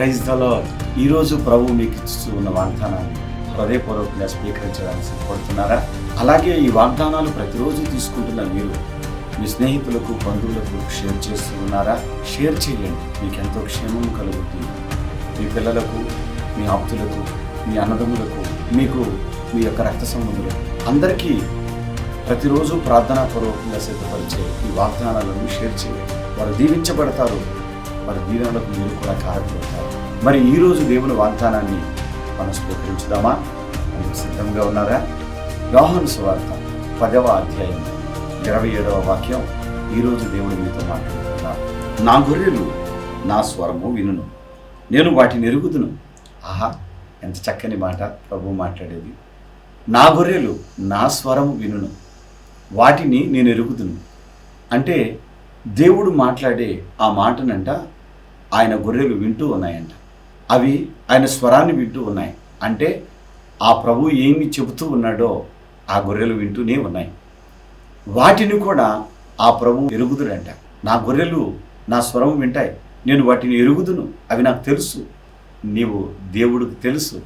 Praise దలో ఈరోజు ప్రభు మీకు ఇస్తూ ఉన్న వాగ్దానాన్ని హృదయపూర్వకంగా స్వీకరించడానికి సిద్ధపడుతున్నారా? అలాగే ఈ వాగ్దానాలు ప్రతిరోజు తీసుకుంటున్న మీరు మీ స్నేహితులకు బంధువులకు షేర్ చేస్తూ ఉన్నారా? షేర్ చేయండి. మీకు ఎంతో క్షేమం కలుగుతుంది. మీ పిల్లలకు మీ ఆప్తులకు మీ అన్నదమ్ములకు మీకు మీ యొక్క రక్త సంబంధులకు అందరికీ ప్రతిరోజు ప్రార్థనా పూర్వకంగా సిద్ధపరిచే ఈ వాగ్దానాలను షేర్ చేయండి. వారు దీవించబడతారు. వారి దీవెనలకు మీరు కూడా కారకులవుతారు. మరి ఈరోజు దేవుని వాగ్దానాన్ని మనం స్వీకరించుదామా? సిద్ధంగా ఉన్నారా? యోహన్ సువార్త పదవ అధ్యాయం ఇరవై ఏడవ వాక్యం ఈరోజు దేవుడు మీతో మాట్లాడుతున్నారు నా గొర్రెలు నా స్వరము వినును. నేను వాటిని ఎరుగుదును. ఆహా ఎంత చక్కని మాట ప్రభు మాట్లాడేది. నా గొర్రెలు నా స్వరము వినును. వాటిని నేను ఎరుగుదును. అంటే దేవుడు మాట్లాడే ఆ మాటనంట ఆయన గొర్రెలు వింటూ ఉన్నాయంట. అవి ఆయన స్వరాన్ని వింటూ ఉన్నాయి. అంటే ఆ ప్రభు ఏమి చెబుతూ ఉన్నాడో ఆ గొర్రెలు వింటూనే ఉన్నాయి. వాటిని కూడా ఆ ప్రభు ఎరుగుదుడంట. నా గొర్రెలు నా స్వరం వింటాయి. నేను వాటిని ఎరుగుదును. అవి నాకు తెలుసు. నీవు దేవుడికి తెలుసు.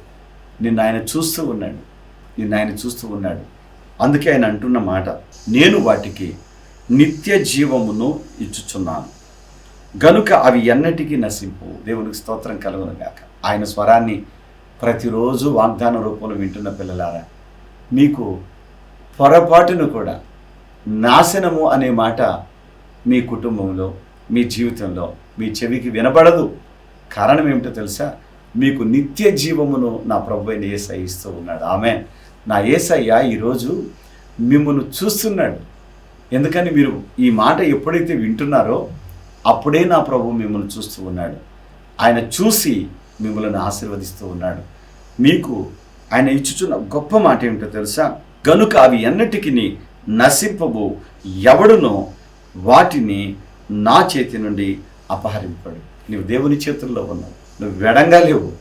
నిన్ను ఆయన చూస్తూ ఉన్నాడు. నిన్ను ఆయన చూస్తూ ఉన్నాడు. అందుకే ఆయన అంటున్న మాట నేను వాటికి నిత్య జీవమును ఇచ్చుచున్నాను. గనుక అవి ఎన్నటికీ నశింపు. దేవునికి స్తోత్రం కలుగునుగాక. ఆయన స్వరాన్ని ప్రతిరోజు వాగ్దాన రూపంలో వింటున్న పిల్లలారా మీకు పొరపాటును కూడా నాశనము అనే మాట మీ కుటుంబంలో మీ జీవితంలో మీ చెవికి వినబడదు. కారణం ఏమిటో తెలుసా? మీకు నిత్య జీవమును నా ప్రభు అయిన ఏసయ్య ఇస్తూ ఉన్నాడు. ఆమె నా ఏసయ్య ఈరోజు మిమ్మల్ని చూస్తున్నాడు. ఎందుకని మీరు ఈ మాట ఎప్పుడైతే వింటున్నారో అప్పుడే నా ప్రభు మిమ్మల్ని చూస్తూ ఉన్నాడు. ఆయన చూసి మిమ్మల్ని ఆశీర్వదిస్తూ ఉన్నాడు. మీకు ఆయన ఇచ్చుచున్న గొప్ప మాట ఏమిటో తెలుసా? గనుక అవి ఎన్నటికి నశింపబు ఎవడునో వాటిని నా చేతి నుండి అపహరింపడు. నువ్వు దేవుని చేతుల్లో ఉన్నావు. నువ్వు వెడంగా లేవు.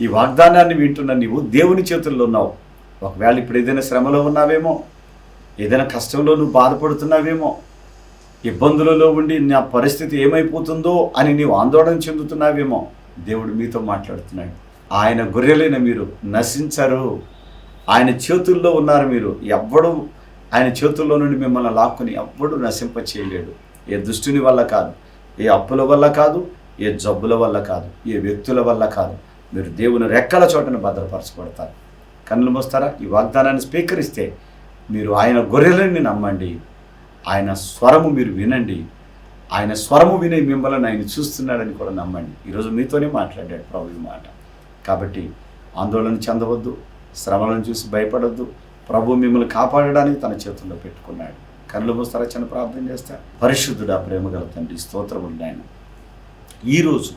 ఈ వాగ్దానాన్ని వింటున్న నీవు దేవుని చేతుల్లో ఉన్నావు. ఒకవేళ ఇప్పుడు ఏదైనా శ్రమలో ఉన్నావేమో ఏదైనా కష్టంలో నువ్వు బాధపడుతున్నావేమో ఇబ్బందులలో ఉండి నా పరిస్థితి ఏమైపోతుందో అని నీవు ఆందోళన చెందుతున్నావేమో దేవుడు మీతో మాట్లాడుతున్నాడు. ఆయన గొర్రెలైన మీరు నశించరు. ఆయన చేతుల్లో ఉన్నారు మీరు. ఎవ్వడు ఆయన చేతుల్లో నుండి మిమ్మల్ని లాక్కుని ఎవ్వడు నశింప చేయలేడు ఏ దుష్టుని వల్ల కాదు ఏ అప్పుల వల్ల కాదు ఏ జబ్బుల వల్ల కాదు ఏ వ్యక్తుల వల్ల కాదు. మీరు దేవుని రెక్కల చోటను భద్రపరచబడతారు. కన్నులు మోస్తారా? ఈ వాగ్దానాన్ని స్వీకరిస్తే మీరు ఆయన గొర్రెలని నమ్మండి. ఆయన స్వరము మీరు వినండి. ఆయన స్వరము వినే మిమ్మల్ని ఆయన చూస్తున్నాడని కూడా నమ్మండి. ఈరోజు మీతోనే మాట్లాడాడు ప్రభు ఈ మాట. కాబట్టి ఆందోళన చెందవద్దు శ్రమలను చూసి భయపడొద్దు. ప్రభు మిమ్మల్ని కాపాడడానికి తన చేతుల్లో పెట్టుకున్నాడు. కళ్ళు మూస్తారా చిన్న ప్రార్థన చేస్తా. పరిశుద్ధుడా ప్రేమ గల తండ్రి స్తోత్రములు ఆయన ఈరోజు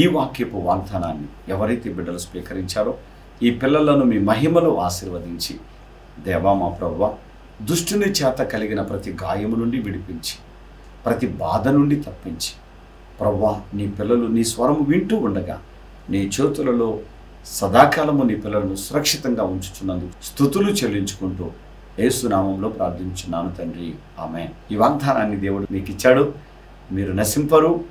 ఈ వాక్యపు వాగ్దానాన్ని ఎవరైతే బిడ్డలు స్వీకరించారో ఈ పిల్లలను మీ మహిమలో ఆశీర్వదించి దేవా మా ప్రభు దుష్టుని చేత కలిగిన ప్రతి గాయము నుండి విడిపించి ప్రతి బాధ నుండి తప్పించి. ప్రవ్వా నీ పిల్లలు నీ స్వరము వింటూ ఉండగా నీ చేతులలో సదాకాలము నీ పిల్లలను సురక్షితంగా ఉంచుచున్నందుకు స్థుతులు చెల్లించుకుంటూ ఏసునామంలో ప్రార్థించున్నాను తండ్రి. ఆమె ఈ వాగ్దానాన్ని దేవుడు మీకు ఇచ్చాడు మీరు నశింపరు.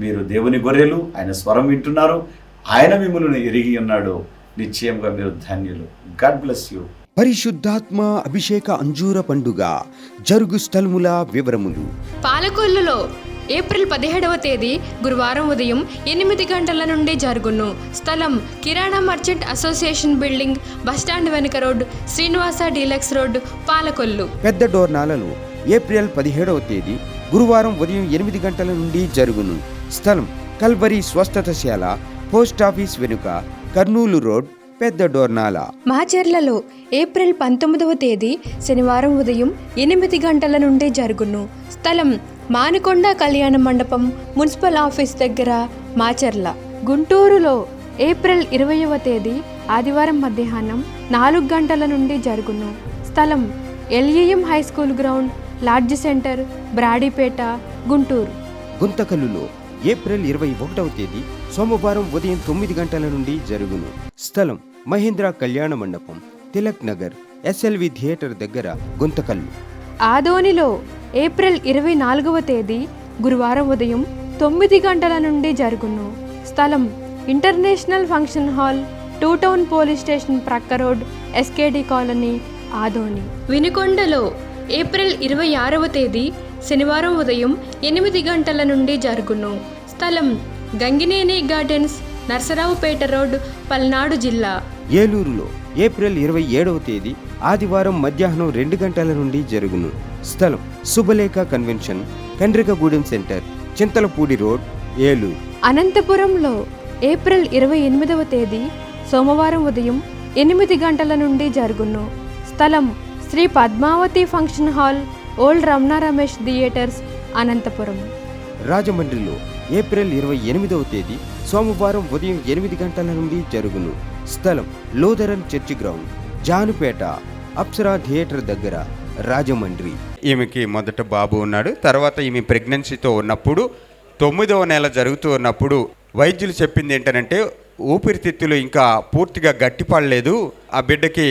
మీరు దేవుని గొర్రెలు. ఆయన స్వరం వింటున్నారు. ఆయన మిమ్మల్ని ఎరిగి ఉన్నాడు. నిశ్చయంగా మీరు ధన్యులు. God bless you. పరిశుద్ధాత్మ అభిషేక అంజూర పండుగ జరుగు స్థలముల వివరములు. పాలకొల్లులో ఏప్రిల్ పదిహేడవ తేదీ గురువారం ఉదయం ఎనిమిది గంటల నుండి జరుగును. స్థలం kirana merchant association building bus stand వెనుక road Srinivasa deluxe road Palakollu. పెద్ద డోర్నాలలో ఏప్రిల్ పదిహేడవ తేదీ గురువారం ఉదయం ఎనిమిది గంటల నుండి జరుగును. స్థలం కల్వరి స్వస్థతశాల పోస్ట్ ఆఫీస్ వెనుక కర్నూలు రోడ్ పెద్ద డోర్నాల. మాచర్లలో ఏప్రిల్ పంతొమ్మిదవ తేదీ శనివారం ఉదయం ఎనిమిది గంటల నుండి జరుగును. స్థలం మానుకొండ కళ్యాణ మండపం మున్సిపల్ ఆఫీస్ దగ్గర మాచర్ల. గుంటూరులో ఏప్రిల్ ఇరవైవ తేదీ ఆదివారం మధ్యాహ్నం నాలుగు గంటల నుండి జరుగును. స్థలం LEM high school ground lodge centre Brodipet Guntur. గుంతకల్లులో April ఇరవై ఒకటవ తేదీ సోమవారం ఉదయం తొమ్మిది గంటల నుండి జరుగును. స్థలం మహేంద్ర కళ్యాణ మండపం తిలక్ నగర్ ఎస్ఎల్వి థియేటర్ దగ్గర గుంతకల్లు. ఆదోనిలో ఏప్రిల్ ఇరవై నాలుగవ తేదీ గురువారం ఉదయం తొమ్మిది గంటల నుండి జరుగును. స్థలం international function hall two town police station ప్రక్క రోడ్ ఎస్కేడి కాలనీ ఆదోని. వినుకొండలో ఏప్రిల్ ఇరవై ఆరవ తేదీ శనివారం ఉదయం ఎనిమిది గంటల నుండి జరుగును. స్థలం గంగినేని గార్డెన్స్ నర్సరావుపేట రోడ్ పల్నాడు జిల్లా. ఏలూరులో ఏప్రిల్ ఇరవై ఏడవ తేదీ ఆదివారం మధ్యాహ్నం రెండు గంటల నుండి జరుగును. స్థలం Subhalekha convention Kandrikagudem centre Chintalapudi road Eluru. అనంతపురంలో ఏప్రిల్ ఇరవై ఎనిమిదవ తేదీ సోమవారం ఉదయం ఎనిమిది గంటల నుండి జరుగును. స్థలం Sri Padmavathi function hall old Ramana Ramesh theatres Anantapuram. రాజమండ్రిలో ఏప్రిల్ ఇరవై ఎనిమిదవ తేదీ సోమవారం ఉదయం ఎనిమిది గంటల నుండి జరుగును. స్థలం Lutheran church ground Janupeta Apsara theatre దగ్గర రాజమండ్రి. ఈమెకి మొదట బాబు ఉన్నాడు తర్వాత ఈమె ప్రెగ్నెన్సీతో ఉన్నప్పుడు తొమ్మిదవ నెల జరుగుతూ ఉన్నప్పుడు వైద్యులు చెప్పింది ఏంటంటే ఊపిరితిత్తులు ఇంకా పూర్తిగా గట్టిపడలేదు ఆ బిడ్డకి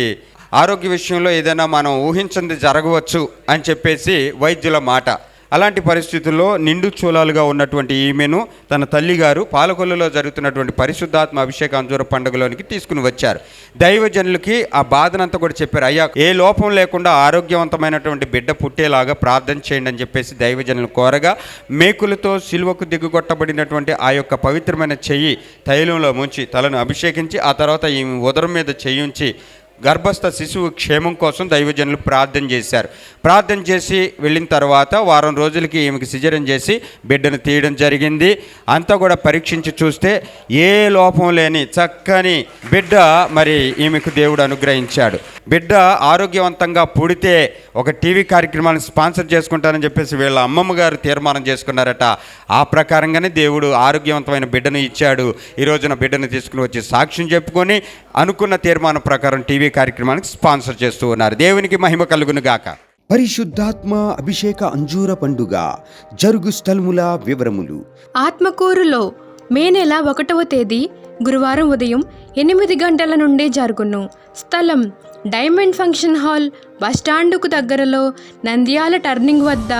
ఆరోగ్య విషయంలో ఏదైనా మనం ఊహించింది జరగవచ్చు అని చెప్పేసి వైద్యుల మాట. అలాంటి పరిస్థితుల్లో నిండు చూలాలుగా ఉన్నటువంటి ఈమెను తన తల్లిగారు పాలకొల్లులో జరుగుతున్నటువంటి పరిశుద్ధాత్మ అభిషేక అంజూర పండుగలోనికి తీసుకుని వచ్చారు. దైవజనులకి ఆ బాధనంతా కూడా చెప్పారు అయ్యా ఏ లోపం లేకుండా ఆరోగ్యవంతమైనటువంటి బిడ్డ పుట్టేలాగా ప్రార్థన చేయండి అని చెప్పేసి దైవజనులు కోరగా మేకులతో సిలువకు దిగుగొట్టబడినటువంటి ఆ యొక్క పవిత్రమైన చెయ్యి తైలంలో ముంచి తలను అభిషేకించి ఆ తర్వాత ఈమె ఉదరం మీద చేయించి గర్భస్థ శిశువు క్షేమం కోసం దైవజనులు ప్రార్థన చేశారు. ప్రార్థన చేసి వెళ్ళిన తర్వాత వారం రోజులకి ఈమెకి సిజరం చేసి బిడ్డను తీయడం జరిగింది. అంతా కూడా పరీక్షించి చూస్తే ఏ లోపం లేని చక్కని బిడ్డ మరి ఈమెకు దేవుడు అనుగ్రహించాడు. బిడ్డ ఆరోగ్యవంతంగా పుడితే ఒక టీవీ కార్యక్రమాన్ని స్పాన్సర్ చేసుకుంటానని చెప్పేసి వీళ్ళ అమ్మమ్మ గారు తీర్మానం చేసుకున్నారట. ఆ ప్రకారంగానే దేవుడు ఆరోగ్యవంతమైన బిడ్డను ఇచ్చాడు. ఈ రోజున బిడ్డను తీసుకుని వచ్చి సాక్ష్యం చెప్పుకొని అనుకున్న తీర్మానం ప్రకారం టీవీ కార్యక్రమానికి స్పాన్సర్ చేస్తూ ఉన్నారు. దేవునికి మహిమ కలుగును గాక. పరిశుద్ధాత్మ అభిషేక అంజూర పండుగ జరుగు స్థలముల వివరములు. ఆత్మకూరులో మే నెల ఒకటవ తేదీ గురువారం ఉదయం ఎనిమిది గంటల నుండి జరుగును. స్థలం డైమండ్ ఫంక్షన్ హాల్ బస్టాండుకు దగ్గరలో నంద్యాల టర్నింగ్ వద్ద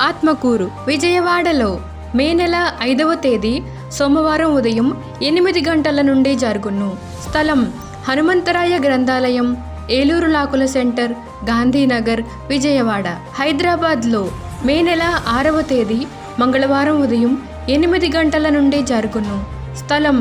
ఆత్మకూరు విజయవాడలో మే నెల ఐదవ తేదీ సోమవారం ఉదయం ఎనిమిది గంటల నుండి జరుగును. స్థలం హనుమంతరాయ గ్రంథాలయం ఏలూరు లాకుల సెంటర్ గాంధీనగర్ విజయవాడ. హైదరాబాద్లో మే నెల ఆరవ తేదీ మంగళవారం ఉదయం ఎనిమిది గంటల నుండి జరుగును. స్థలం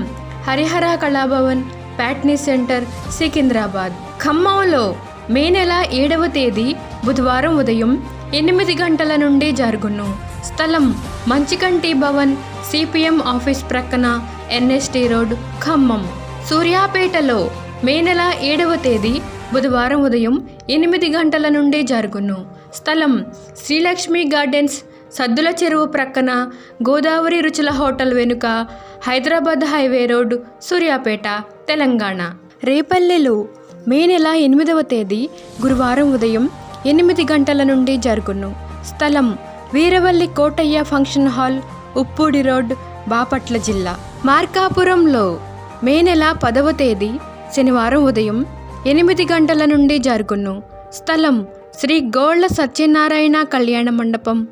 హరిహర కళాభవన్ ప్యాట్నీ సెంటర్ సికింద్రాబాద్. ఖమ్మంలో మే నెల ఏడవ తేదీ బుధవారం ఉదయం ఎనిమిది గంటల నుండి జరుగును. స్థలం మంచికంటి భవన్ సిపిఎం ఆఫీస్ ప్రక్కన ఎన్ఎస్టీ రోడ్ ఖమ్మం. సూర్యాపేటలో మే నెల ఏడవ తేదీ బుధవారం ఉదయం ఎనిమిది గంటల నుండే జరుగును. స్థలం శ్రీలక్ష్మి గార్డెన్స్ సద్దుల చెరువు ప్రక్కన గోదావరి రుచుల హోటల్ వెనుక హైదరాబాద్ హైవే రోడ్ సూర్యాపేట తెలంగాణ. రేపల్లెలో మే నెల ఎనిమిదవ తేదీ గురువారం ఉదయం ఎనిమిది గంటల నుండి జరుగును. స్థలం Veeravalli Kotaiah function hall Uppudi road Bapatla జిల్లా. మార్కాపురంలో మే నెల పదవ తేదీ శనివారం ఉదయం ఎనిమిది గంటల నుండి జరుగును. స్థలం శ్రీ గోళ్ళ సత్యనారాయణ కళ్యాణ మండపం.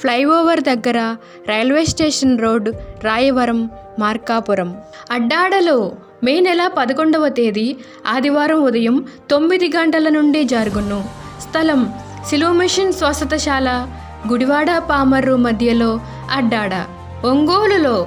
ఫ్లైఓవర్ దగ్గర railway station road Rayavaram Markapuram. అడ్డాడలో May నెల పదకొండవ తేదీ ఆదివారం ఉదయం తొమ్మిది గంటల నుండి జరుగును. స్థలం సిలువ మిషన్ స్వస్థతశాల గుడివాడ పామర్రు మధ్యలో అడ్డాడ. ఒంగోలులో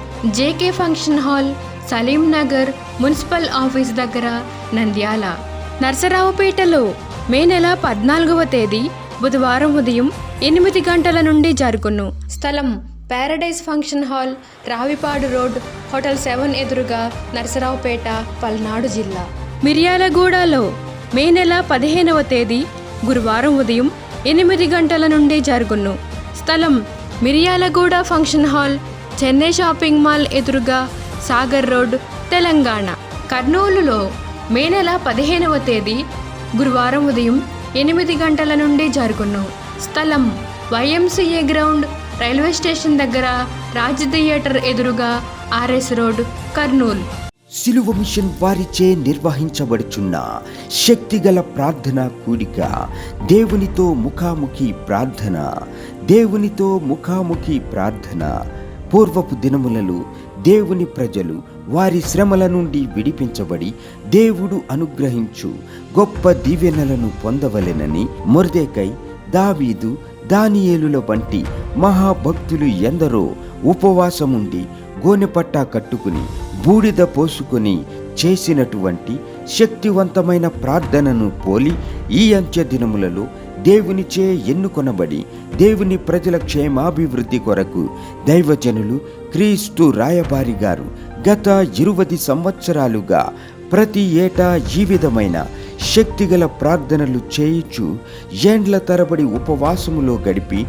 JK function hall Saleem Nagar municipal office దగ్గర నంద్యాల. నర్సరావుపేటలో మే నెల పద్నాలుగవ తేదీ బుధవారం ఉదయం ఎనిమిది గంటల నుండి జరుగును. స్థలం paradise function hall Ravipadu road hotel seven ఎదురుగా నర్సరావుపేట పల్నాడు జిల్లా. మిర్యాలగూడలో మే నెల పదిహేనవ తేదీ గురువారం ఉదయం ఎనిమిది గంటల నుండి జరుగును. స్థలం Miryalaguda function hall Chennai shopping mall ఎదురుగా సాగర్ రోడ్ తెలంగాణ. కర్నూలులో మే నెల పదిహేనవ తేదీ గురువారం ఉదయం ఎనిమిది గంటల నుండి జరుగును. స్థలం వైఎంసీఏ గ్రౌండ్ రైల్వే స్టేషన్ దగ్గర రాజ్ థియేటర్ ఎదురుగా ఆర్ఎస్ రోడ్ కర్నూలు. సిలువ మిషన్ వారిచే నిర్వహించబడుచున్న శక్తిగల ప్రార్థన కూడిక దేవునితో ముఖాముఖి ప్రార్థన దేవునితో ముఖాముఖి ప్రార్థన పూర్వపు దినములలో దేవుని ప్రజలు వారి శ్రమల నుండి విడిపించబడి దేవుడు అనుగ్రహించు గొప్ప దీవెనలను పొందవలెనని మొర్దేకై దావీదు దానియేలుల వంటి మహాభక్తులు ఎందరో ఉపవాసముండి గోనెపట్టా కట్టుకుని బూడిద పోసుకొని చేసినటువంటి శక్తివంతమైన ప్రార్థనను పోలి ఈ అంత్య దినములలో దేవునిచే ఎన్నుకొనబడి దేవుని ప్రజల క్షేమాభివృద్ధి కొరకు దైవజనులు క్రీస్తు రాయబారి గారు గత ఇరువది సంవత్సరాలుగా ప్రతి ఏటా ఈ విధమైన శక్తిగల ప్రార్థనలు చేయించు ఏండ్ల తరబడి ఉపవాసములో గడిపి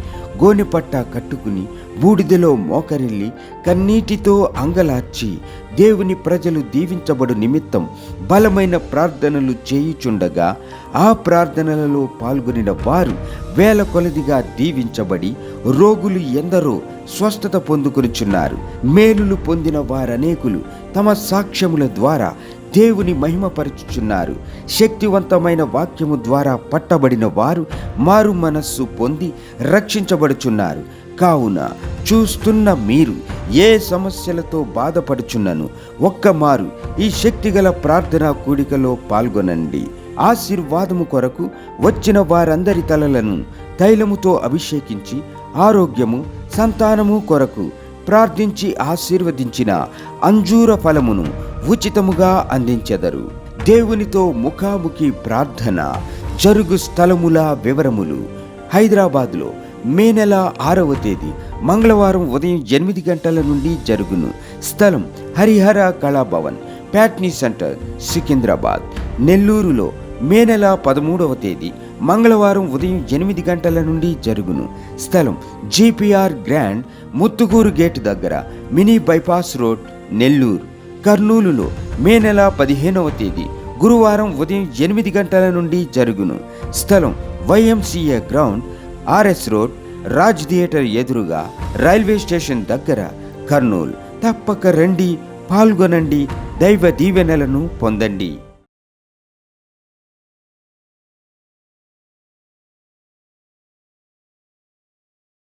గోనెపట్ట కట్టుకుని బూడిదలో మోకరిల్లి కన్నీటితో అంగలార్చి దేవుని ప్రజలు దీవించబడు నిమిత్తం బలమైన ప్రార్థనలు చేయుచుండగా ఆ ప్రార్థనలలో పాల్గొనిన వారు వేల కొలదిగా దీవించబడి రోగులు ఎందరో స్వస్థత పొందుకొనుచున్నారు. మేలులు పొందిన వారనేకులు తమ సాక్ష్యముల ద్వారా దేవుని మహిమపరచుచున్నారు. శక్తివంతమైన వాక్యము ద్వారా పట్టబడిన వారు మారు మనస్సు పొంది రక్షించబడుచున్నారు. కావున చూస్తున్న మీరు ఏ సమస్యలతో బాధపడుచున్నను ఒక్క మారు ఈ శక్తిగల ప్రార్థనా కూడికలో పాల్గొనండి. ఆశీర్వాదము కొరకు వచ్చిన వారందరి తలలను తైలముతో అభిషేకించి ఆరోగ్యము సంతానము కొరకు ప్రార్థించి ఆశీర్వదించిన అంజూర ఫలమును ఉచితముగా అందించెదరు. దేవునితో ముఖాముఖి ప్రార్థన జరుగు స్థలముల వివరములు హైదరాబాద్లో మే నెల ఆరవ తేదీ మంగళవారం ఉదయం ఎనిమిది గంటల నుండి జరుగును. స్థలం హరిహర కళాభవన్ ప్యాట్నీ సెంటర్ సికింద్రాబాద్. నెల్లూరులో మే నెల పదమూడవ తేదీ మంగళవారం ఉదయం ఎనిమిది గంటల నుండి జరుగును. స్థలం జీపీఆర్ గ్రాండ్ ముత్తుగూరు గేట్ దగ్గర మినీ బైపాస్ రోడ్ నెల్లూరు. కర్నూలులో మే నెల పదిహేనవ తేదీ గురువారం ఉదయం ఎనిమిది గంటల నుండి జరుగును. స్థలం YMCA ground RS road Raj theatre ఎదురుగా రైల్వే స్టేషన్ దగ్గర కర్నూలు. తప్పక రండి పాల్గొనండి దైవ దీవెనలను పొందండి.